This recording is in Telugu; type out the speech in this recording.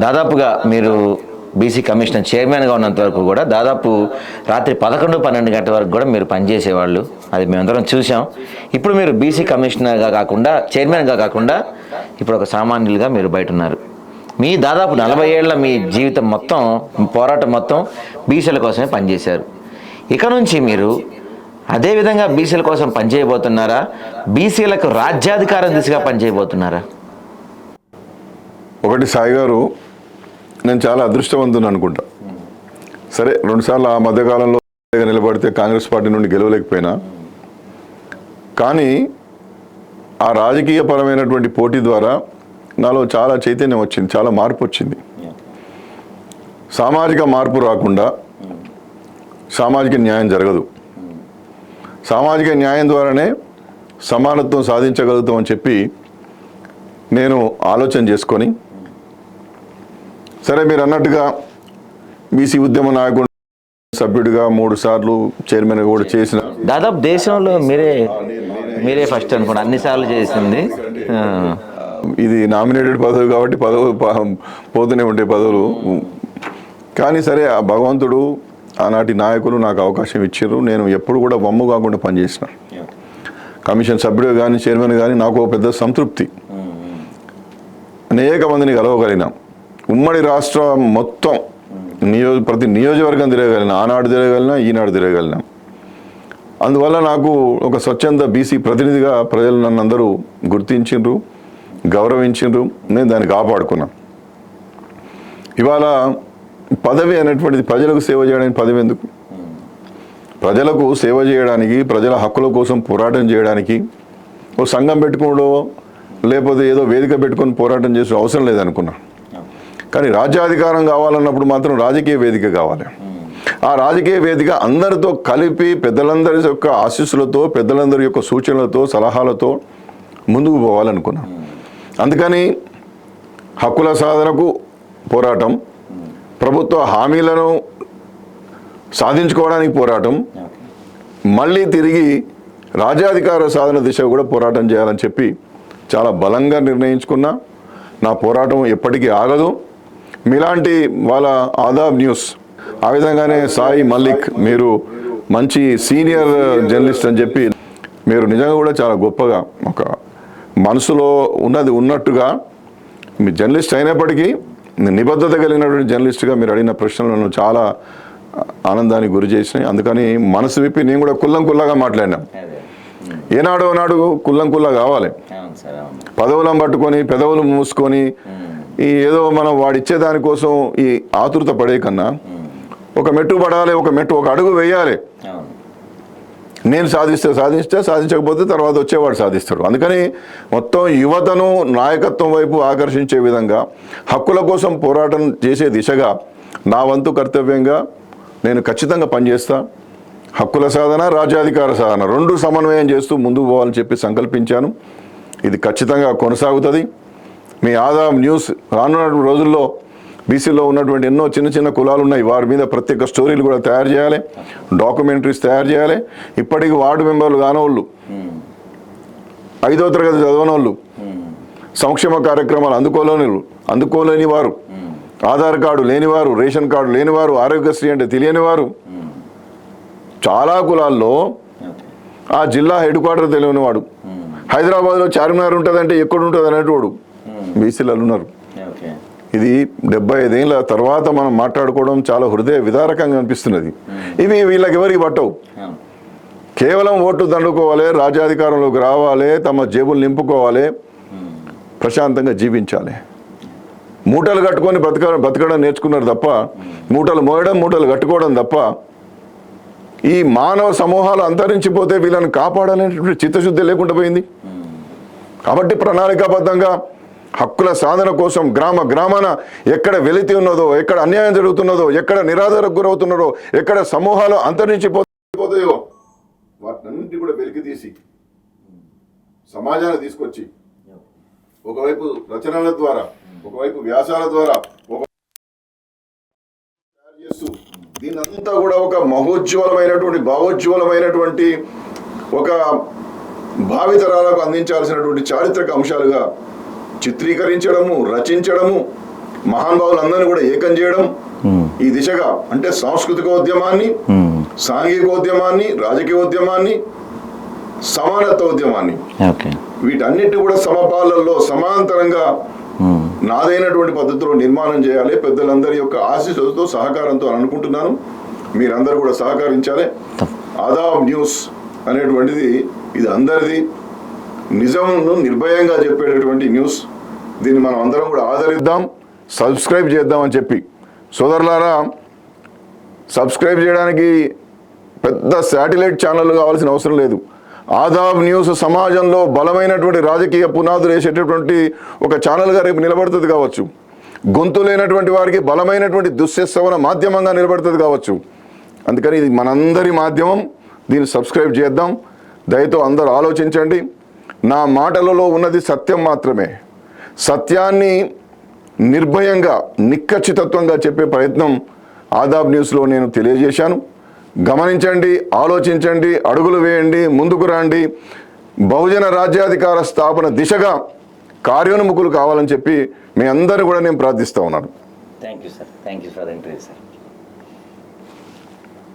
దాదాపుగా మీరు బీసీ కమిషన్ చైర్మన్గా ఉన్నంత వరకు కూడా దాదాపు రాత్రి పదకొండు పన్నెండు గంటల వరకు కూడా మీరు పనిచేసేవాళ్ళు. అది మేమందరం చూసాం ఇప్పుడు మీరు బీసీ కమిషనర్గా కాకుండా చైర్మన్గా కాకుండా ఇప్పుడు ఒక సామాన్యులుగా మీరు బయట ఉన్నారు మీ దాదాపు నలభై ఏళ్ళ మీ జీవితం మొత్తం పోరాటం మొత్తం బీసీల కోసమే పనిచేశారు. ఇక నుంచి మీరు అదేవిధంగా బీసీల కోసం పనిచేయబోతున్నారా? బీసీలకు రాజ్యాధికారం దిశగా పనిచేయబోతున్నారా? ఒకటి సాయి గారు నేను చాలా అదృష్టవంతుని అనుకుంటా. సరే రెండుసార్లు ఆ మధ్యకాలంలో నిలబడితే కాంగ్రెస్ పార్టీ నుండి గెలవలేకపోయినా కానీ ఆ రాజకీయపరమైనటువంటి పోటీ ద్వారా నాలో చాలా చైతన్యం వచ్చింది చాలా మార్పు వచ్చింది. సామాజిక మార్పు రాకుండా సామాజిక న్యాయం జరగదు. సామాజిక న్యాయం ద్వారానే సమానత్వం సాధించగలుగుతామని చెప్పి నేను ఆలోచన చేసుకొని సరే మీరు అన్నట్టుగా బీసీ ఉద్యమ నాయకుడు సభ్యుడిగా మూడు సార్లు చైర్మన్గా కూడా చేసిన దాదాపు దేశంలో మీరే మీరే ఫస్ట్ అనుకోండి. అన్నిసార్లు చేసింది. ఆ, ఇది నామినేటెడ్ పదవి కాబట్టి పదవులు పోతూనే ఉంటాయి పదవులు. కానీ సరే ఆ భగవంతుడు ఆనాటి నాయకులు నాకు అవకాశం ఇచ్చారు. నేను ఎప్పుడు కూడా వమ్ము కాకుండా పనిచేసిన. కమిషన్ సభ్యుడు కానీ చైర్మన్ కానీ నాకు పెద్ద సంతృప్తి. అనేక మందిని కలవగలిగినాం. ఉమ్మడి రాష్ట్రం మొత్తం నియోజ ప్రతి నియోజకవర్గం తిరగలిగిన ఆనాడు తిరగలిగినా ఈనాడు తిరగలిగినా. అందువల్ల నాకు ఒక స్వచ్ఛంద బీసీ ప్రతినిధిగా ప్రజలు నన్ను అందరూ గుర్తించిండ్రు గౌరవించిండ్రు. నేను దాన్ని కాపాడుకున్నా. ఇవాళ పదవి అనేటువంటిది ప్రజలకు సేవ చేయడానికి పదవి ఎందుకు? ప్రజలకు సేవ చేయడానికి ప్రజల హక్కుల కోసం పోరాటం చేయడానికి ఓ సంఘం పెట్టుకోవడో లేకపోతే ఏదో వేదిక పెట్టుకొని పోరాటం చేసే అవసరం లేదనుకున్నాను కానీ రాజ్యాధికారం కావాలన్నప్పుడు మాత్రం రాజకీయ వేదిక కావాలి. ఆ రాజకీయ వేదిక అందరితో కలిపి పెద్దలందరి యొక్క ఆశీస్సులతో పెద్దలందరి యొక్క సూచనలతో సలహాలతో ముందుకు పోవాలనుకున్నాం. అందుకని హక్కుల సాధనకు పోరాటం ప్రభుత్వ హామీలను సాధించుకోవడానికి పోరాటం మళ్ళీ తిరిగి రాజ్యాధికార సాధన దిశ కూడా పోరాటం చేయాలని చెప్పి చాలా బలంగా నిర్ణయించుకున్నా. నా పోరాటం ఎప్పటికీ ఆగదు. మీలాంటి వాళ్ళ ఆదాబ్ న్యూస్. ఆ విధంగానే సాయి మల్లిక్ మీరు మంచి సీనియర్ జర్నలిస్ట్ అని చెప్పి మీరు నిజంగా కూడా చాలా గొప్పగా ఒక మనసులో ఉన్నది ఉన్నట్టుగా మీ జర్నలిస్ట్ అయినప్పటికీ నిబద్ధత కలిగినటువంటి జర్నలిస్ట్గా మీరు అడిగిన ప్రశ్నలు నన్ను చాలా ఆనందానికి గురి చేసినాయి. అందుకని మనసు విప్పి నేను కూడా కుల్లం కుల్లాగా మాట్లాడినా. ఏనాడు నాడు కుల్లం కుల్లా కావాలి. పదవులను పట్టుకొని పెదవులు మూసుకొని ఈ ఏదో మనం వాడిచ్చే దానికోసం ఈ ఆతృత పడే కన్నా ఒక మెట్టు పడాలి ఒక మెట్టు ఒక అడుగు వేయాలి. నేను సాధిస్తే సాధిస్తే సాధించకపోతే తర్వాత వచ్చేవాడు సాధిస్తాడు. అందుకని మొత్తం యువతను నాయకత్వం వైపు ఆకర్షించే విధంగా హక్కుల కోసం పోరాటం చేసే దిశగా నా వంతు కర్తవ్యంగా నేను ఖచ్చితంగా పనిచేస్తా. హక్కుల సాధన రాజ్యాధికార సాధన రెండు సమన్వయం చేస్తూ ముందుకు పోవాలని చెప్పి సంకల్పించాను. ఇది ఖచ్చితంగా కొనసాగుతుంది. మీ ఆదాం న్యూస్ రానున్న రోజుల్లో బీసీలో ఉన్నటువంటి ఎన్నో చిన్న చిన్న కులాలు ఉన్నాయి. వారి మీద ప్రత్యేక స్టోరీలు కూడా తయారు చేయాలి. డాక్యుమెంటరీస్ తయారు చేయాలి. ఇప్పటికి వార్డు మెంబర్లు కానోళ్ళు ఐదో తరగతి చదవనోళ్ళు సంక్షేమ కార్యక్రమాలు అందుకోలేని అందుకోలేని వారు ఆధార్ కార్డు లేనివారు రేషన్ కార్డు లేనివారు ఆరోగ్యశ్రీ అంటే తెలియనివారు. చాలా కులాల్లో ఆ జిల్లా హెడ్ క్వార్టర్ తెలియనివాడు. హైదరాబాద్లో చార్మినార్ ఉంటుందంటే ఎక్కడ ఉంటుంది అనేటోడు బీసీలలో ఉన్నారు. ఇది డెబ్బై ఐదేళ్ళ తర్వాత మనం మాట్లాడుకోవడం చాలా హృదయ విదారకంగా అనిపిస్తున్నది. ఇవి వీళ్ళకి ఎవరికి పట్టవు. కేవలం ఓట్లు దండుకోవాలి రాజ్యాధికారంలోకి రావాలి తమ జేబులు నింపుకోవాలి ప్రశాంతంగా జీవించాలి. మూటలు కట్టుకొని బతక బతకడం నేర్చుకున్నారు తప్ప మూటలు మోయడం మూటలు కట్టుకోవడం తప్ప ఈ మానవ సమూహాలు అంతరించిపోతే వీళ్ళని కాపాడాలనేటువంటి చిత్తశుద్ధి లేకుండా పోయింది. కాబట్టి ప్రణాళికాబద్ధంగా హక్కుల సాధన కోసం గ్రామ గ్రామాన ఎక్కడ వెలితి ఉన్నదో ఎక్కడ అన్యాయం జరుగుతున్నదో ఎక్కడ నిరాధారకు గురవుతున్నారో ఎక్కడ సమూహాలు అంతరించిపోతాయో వాటినన్నింటి కూడా వెలికి తీసి సమాజాన్ని తీసుకొచ్చి ఒకవైపు రచనల ద్వారా ఒకవైపు వ్యాసాల ద్వారా ఒక చేస్తూ దీనంతా కూడా ఒక మహోజ్వలమైనటువంటి భావోజ్వలమైనటువంటి ఒక భావితరాలకు అందించాల్సినటువంటి చారిత్రక అంశాలుగా చిత్రీకరించడము రచించడము మహానుభావులందరినీ కూడా ఏకం చేయడం ఈ దిశగా. అంటే సాంస్కృతిక ఉద్యమాన్ని సాంఘికోద్యమాన్ని రాజకీయోద్యమాన్ని సమానత్వ ఉద్యమాన్ని ఓకే. వీటన్నిటి కూడా సమపాలల్లో సమాంతరంగా నాదైనటువంటి పద్ధతిలో నిర్మాణం చేయాలి. పెద్దలందరి యొక్క ఆశీస్సులతో సహకారంతో అని అనుకుంటున్నాను. మీరందరూ కూడా సహకరించాలి. ఆదాబ్ న్యూస్ అనేటువంటిది ఇది అందరిది నిజంను నిర్భయంగా చెప్పేటటువంటి న్యూస్. దీన్ని మనం అందరం కూడా ఆదరిద్దాం సబ్స్క్రైబ్ చేద్దామని చెప్పి. సోదరులారా సబ్స్క్రైబ్ చేయడానికి పెద్ద శాటిలైట్ ఛానల్ కావాల్సిన అవసరం లేదు. ఆదాబ్ న్యూస్ సమాజంలో బలమైనటువంటి రాజకీయ పునాదులు వేసేటటువంటి ఒక ఛానల్గా రేపు నిలబడుతుంది కావచ్చు. గొంతు లేనటువంటి వారికి బలమైనటువంటి దుశ్శశ్రవణ మాధ్యమంగా నిలబడుతుంది కావచ్చు. అందుకని ఇది మనందరి మాధ్యమం. దీన్ని సబ్స్క్రైబ్ చేద్దాం. దయతో అందరూ ఆలోచించండి. నా మాటలలో ఉన్నది సత్యం మాత్రమే. సత్యాన్ని నిర్భయంగా నిక్కచ్చితత్వంగా చెప్పే ప్రయత్నం ఆదాబ్ న్యూస్లో నేను తెలియజేశాను. గమనించండి ఆలోచించండి అడుగులు వేయండి ముందుకు రండి. బహుజన రాజ్యాధికార స్థాపన దిశగా కార్యోన్ముఖులు కావాలని చెప్పి మీ అందరూ కూడా నేను ప్రార్థిస్తూ ఉన్నాను. Thank you sir thank you for interview sir